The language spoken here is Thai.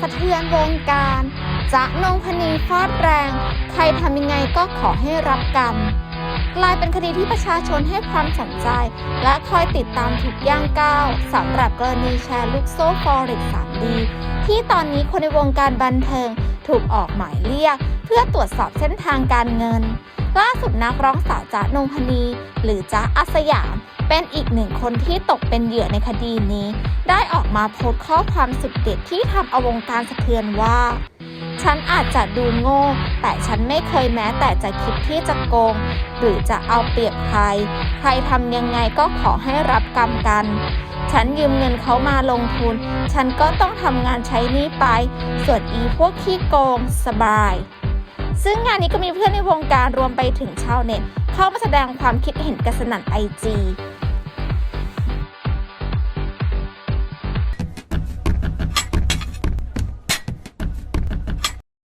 สะเทือนวงการจะนงพนีฟาดแรง ใครทำยังไงก็ขอให้รับกรรม กลายเป็นคดีที่ประชาชนให้ความสนใจ และคอยติดตามทุกย่างก้าวสำหรับกรณีแชร์ลูกโซ่ฟอเร็ก 3D ที่ตอนนี้คนในวงการบันเทิงถูกออกหมายเรียก เพื่อตรวจสอบเส้นทางการเงิน ล่าสุดนักร้องสาวจ๊ะนงพนี หรือจ๊ะอาสยาม เป็นอีกหนึ่งคนที่ตกเป็นเหยื่อในคดีนี้ ได้ออกมาโพสต์ข้อความสุดเด็ดที่ทำเอาวงการสะเทือนว่า ฉันอาจจะดูโง่ แต่ฉันไม่เคยแม้แต่จะคิดที่จะโกง หรือจะเอาเปรียบใคร ใครทำยังไงก็ขอให้รับกรรมกันฉันยืมเงินเขามาลงทุน ฉันก็ต้องทำงานใช้นี้ไป ส่วนอีพวกขี้โกงสบาย ซึ่งงานนี้ก็มีเพื่อนในวงการรวมไปถึงชาวเน็ตเข้ามาแสดงความคิดเห็นกันสนั่นไอจี